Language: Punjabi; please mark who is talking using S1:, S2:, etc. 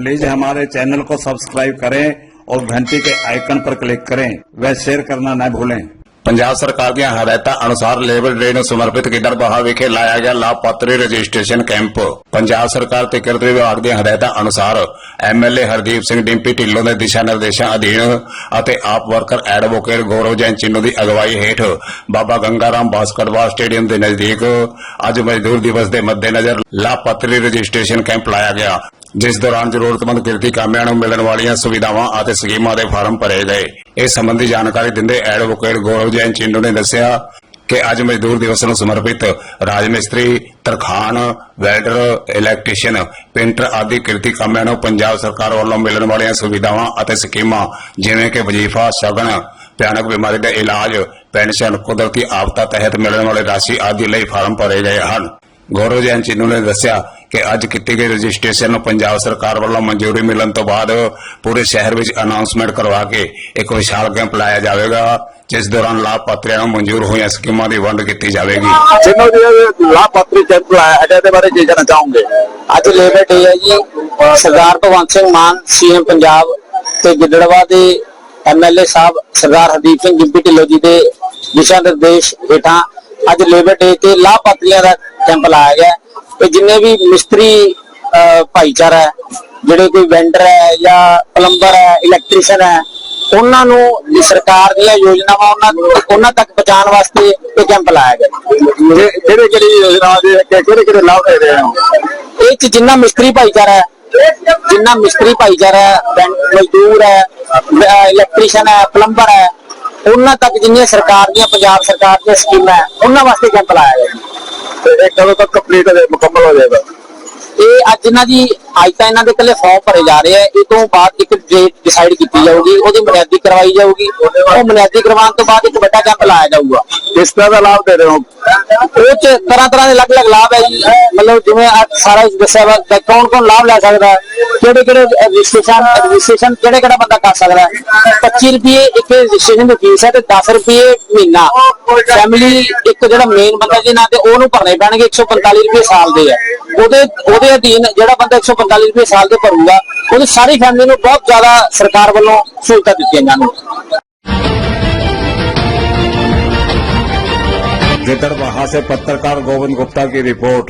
S1: प्लीज हमारे चैनल को सब्सक्राइब करें और घंटी के आइकन पर क्लिक करें व शेयर करना न भूलें
S2: ਪੰਜਾਬ ਸਰਕਾਰ ਦੀਆਂ ਹਦਾਇਤਾਂ ਅਨੁਸਾਰ ਲੇਬਰ ਡੇ ਨੂੰ ਸਮਰਪਿਤ ਗਿੱਦੜਬਾਹਾ ਵਿਖੇ ਲਾਇਆ ਗਿਆ ਲਾਭਪਾਤਰੀ ਰਜਿਸਟ੍ਰੇਸ਼ਨ ਕੈਂਪ ਪੰਜਾਬ ਸਰਕਾਰ ਤੇ ਕਿਰਤ ਵਿਭਾਗ ਦੀਆਂ ਹਦਾਇਤਾਂ ਅਨੁਸਾਰ ਐਮਐਲਏ ਹਰਦੀਪ ਸਿੰਘ ਡਿੰਪੀ ਢਿੱਲੋਂ ਦੇ ਦਿਸ਼ਾ ਨਿਰਦੇਸ਼ਾਂ ਅਧੀਨ ਅਤੇ ਆਪ ਵਰਕਰ ਐਡਵੋਕੇਟ ਗੌਰਵ ਜੈਨ ਚਿੰਨੂ ਦੀ ਅਗਵਾਈ ਹੇਠ ਬਾਬਾ ਗੰਗਾਰਾਮ ਬਾਸਕਟਬਾਲ ਸਟੇਡੀਅਮ ਦੇ ਨਜ਼ਦੀਕ ਅੱਜ ਮਜ਼ਦੂਰ ਦਿਵਸ ਦੇ ਮੱਦੇਨਜ਼ਰ ਲਾਭਪਾਤਰੀ ਰਜਿਸਟ੍ਰੇਸ਼ਨ ਕੈਂਪ ਲਾਇਆ ਗਿਆ ਜਿਸ ਦੌਰਾਨ ਜ਼ਰੂਰਤਮੰਦ ਕਿਰਤੀ ਕਾਮਿਆਂ ਨੂੰ ਮਿਲਣ ਵਾਲੀਆਂ ਸੁਵਿਧਾਵਾਂ ਅਤੇ ਸਕੀਮਾਂ ਦੇ ਫਾਰਮ ਭਰੇ ਗਏ। ਇਸ ਸੰਬੰਧੀ ਜਾਣਕਾਰੀ ਦਿੰਦੇ ਐਡਵੋਕੇਟ ਗੌਰਵ ਜੈਨ ਚਿੰਨੂ ਨੇ ਦੱਸਿਆ ਕਿ ਅੱਜ ਮਜ਼ਦੂਰ ਦਿਵਸ ਨੂੰ ਸਮਰਪਿਤ ਰਾਜ ਮਿਸਤਰੀ, ਤਰਖਾਨ, ਵੈਲਡਰ, ਇਲੈਕਟ੍ਰੀਸ਼ੀਅਨ, ਪੇਂਟਰ ਆਦਿ ਕਿਰਤੀ ਕਾਮਿਆਂ ਨੂੰ ਪੰਜਾਬ ਸਰਕਾਰ ਵੱਲੋਂ ਮਿਲਣ ਵਾਲੀਆਂ ਸੁਵਿਧਾਵਾਂ ਅਤੇ ਸਕੀਮਾਂ ਜਿਵੇਂ ਕਿ ਵਜ਼ੀਫਾ, ਸ਼ਗਨ, ਭਿਆਨਕ ਬਿਮਾਰੀ ਦਾ ਇਲਾਜ, ਪੈਨਸ਼ਨ, ਕੁਦਰਤੀ ਆਫਤਾਂ ਤਹਿਤ ਮਿਲਣ ਵਾਲੀ ਰਾਸ਼ੀ ਆਦਿ ਲਈ ਫਾਰਮ ਭਰੇ ਗਏ ਹਨ। ਗੌਰਵ ਜੈਨ ਚਿੰਨੂ ਨੇ ਦੱਸਿਆ ਕਿ ਅੱਜ ਕੀਤੀ ਗਈ ਰਜਿਸਟ੍ਰੇਸ਼ਨ ਨੂੰ ਪੰਜਾਬ ਸਰਕਾਰ ਵੱਲੋਂ ਮਨਜ਼ੂਰੀ ਮਿਲਣ ਤੋਂ ਬਾਅਦ ਪੂਰੇ ਸ਼ਹਿਰ ਵਿੱਚ ਅਨਾਉਂਸਮੈਂਟ ਕਰਵਾ ਕੇ ਇੱਕ ਵਿਸ਼ਾਲ ਕੈਂਪ ਲਾਇਆ ਜਾਵੇਗਾ ਜਿਸ ਦੌਰਾਨ ਲਾਭਪਾਤਰੀਆਂ ਨੂੰ ਮਨਜ਼ੂਰ ਹੋਈਆਂ ਸਕੀਮਾਂ ਦੀ ਵੰਡ ਕੀਤੀ ਜਾਵੇਗੀ।
S3: ਜਿਨ੍ਹਾਂ ਦੇ ਲਾਭਪਾਤਰੀ ਕੈਂਪ ਲਾਇਆ ਹੈਗਾ ਇਹਦੇ ਬਾਰੇ ਕੀ ਕਹਿਣਾ ਚਾਹੋਗੇ?
S4: ਅੱਜ ਲੇਬਰ ਡੇ ਹੈ ਜੀ ਸਰਦਾਰ ਭਗਵੰਤ ਸਿੰਘ ਮਾਨ ਸੀਐਮ ਪੰਜਾਬ ਤੇ ਗਿੱਦੜਵਾ ਦੇ ਐਮਐਲਏ ਸਾਹਿਬ ਸਰਦਾਰ ਹਰਦੀਪ ਸਿੰਘ ਗਿੱਪੀ ਢਿੱਲੋਂ ਜੀ ਦੇ ਦਿਸ਼ਾ ਨਿਰਦੇਸ਼ ਹੇਠਾਂ ਅੱਜ ਲੇਬਰ ਡੇ ਤੇ ਲਾਭਪਾਤਰੀਆਂ ਦਾ ਕੈਂਪ ਲਾਇਆ ਗਿਆ। ਤੇ ਜਿੰਨੇ ਵੀ ਮਿਸਤਰੀ ਭਾਈਚਾਰਾ ਹੈ ਜਿਹੜੇ ਕੋਈ ਵੈਂਡਰ ਹੈ ਜਾਂ ਪਲੰਬਰ ਹੈ ਇਲੈਕਟ੍ਰੀਸ਼ੀਅਨ ਹੈ ਉਹਨਾਂ ਨੂੰ ਸਰਕਾਰ ਦੀਆਂ ਯੋਜਨਾਵਾਂ ਉਹਨਾਂ ਉਹਨਾਂ ਤੱਕ ਪਹੁੰਚਾਉਣ ਵਾਸਤੇ ਇਹ ਕੈਂਪ ਲਾਇਆ ਗਿਆ
S3: ਕਿਹੜੇ ਕਿਹੜੀ ਯੋਜਨਾ ਦੇ ਕਿਹੜੇ ਕਿਹੜੇ ਲਾਭ ਦੇ ਰਹੇ ਹੋ
S4: ਇਹ ਚ ਜਿੰਨਾ ਮਿਸਤਰੀ ਭਾਈਚਾਰਾ ਹੈ ਜਿੰਨਾ ਮਿਸਤਰੀ ਭਾਈਚਾਰਾ ਹੈ ਮਜ਼ਦੂਰ ਹੈ ਇਲੈਕਟ੍ਰੀਸ਼ੀਅਨ ਹੈ ਪਲੰਬਰ ਹੈ ਉਹਨਾਂ ਤੱਕ ਜਿੰਨੀਆਂ ਸਰਕਾਰ ਦੀਆਂ ਪੰਜਾਬ ਸਰਕਾਰ ਦੀਆਂ ਸਕੀਮਾਂ ਹੈ ਉਹਨਾਂ ਵਾਸਤੇ ਕੈਂਪ ਲਾਇਆ ਗਿਆ। ਜੀ।
S3: ਤੇ ਇਹ ਕਦੋਂ ਤੱਕ ਕੰਪਲੀਟ ਮੁਕੰਮਲ ਹੋ ਜਾਏਗਾ?
S4: ਇਹ ਅੱਜ ਇਹਨਾਂ ਦੀ ਅੱਜ ਤਾਂ ਇਹਨਾਂ ਦੇ ਇਕੱਲੇ ਫਾਰਮ ਭਰੇ ਜਾ ਰਹੇ ਆ। ਇਹ ਤੋਂ ਬਾਅਦ ਇੱਕ ਡੇਟ ਡਿਸਾਈਡ ਕੀਤੀ ਜਾਊਗੀ ਉਹਦੀ ਬੁਨਿਆਦੀ ਕਰਵਾਈ ਜਾਊਗੀ। ਉਹ ਬੁਨਿਆਦੀ ਕਰਵਾਉਣ ਤੋਂ ਬਾਅਦ ਇੱਕ ਵੱਡਾ ਕੈਂਪ ਲਾਇਆ ਜਾਊਗਾ।
S3: ਕਿਸ ਤਰ੍ਹਾਂ ਦਾ ਲਾਭ ਦੇ ਰਹੇ ਹੋ?
S4: ਉਹ ਚ ਤਰ੍ਹਾਂ ਤਰ੍ਹਾਂ ਦੇ ਅਲੱਗ-ਅਲੱਗ ਲਾਭ ਹੈ ਜੀ। ਮਤਲਬ ਜਿਵੇਂ ਅੱਜ ਸਾਰਾ ਦੱਸਿਆ ਵਾ ਕੌਣ ਕੌਣ ਲਾਭ ਲੈ ਸਕਦਾ ਹੈ? ਕਿਹੜੇ ਕਿਹੜੇ ਰਜਿਸਟ੍ਰੇਸ਼ਨ ਰਜਿਸਟ੍ਰੇਸ਼ਨ ਕਿਹੜੇ ਕਿਹੜਾ ਬੰਦਾ ਕਰ ਸਕਦਾ ਹੈ 25 ਰੁਪਏ ਇੱਕ ਰਜਿਸਟ੍ਰੇਸ਼ਨ ਦੀ ਫੀਸ ਹੈ ਤੇ 10 ਰੁਪਏ ਮਹੀਨਾ ਫੈਮਿਲੀ ਇੱਕ ਜਿਹੜਾ ਮੇਨ ਬੰਦਾ ਜੀ ਨਾ ਤੇ ਉਹਨੂੰ ਭਰਨੇ ਪੈਣਗੇ 145 ਰੁਪਏ ਸਾਲ ਦੇ ਆ ਉਹਦੇ ਉਹਦੇ ਅਧੀਨ ਜਿਹੜਾ ਬੰਦਾ 145 ਰੁਪਏ ਸਾਲ ਦੇ ਭਰੂਗਾ ਉਹਦੀ ਸਾਰੀ ਫੈਮਿਲੀ ਨੂੰ ਬਹੁਤ ਜ਼ਿਆਦਾ ਸਰਕਾਰ ਵੱਲੋਂ ਸਹੂਲਤਾਂ ਦਿੱਤੀਆਂ ਜਾਣਗੀਆਂ
S1: गिदड़बाहा से पत्रकार गोविंद गुप्ता की रिपोर्ट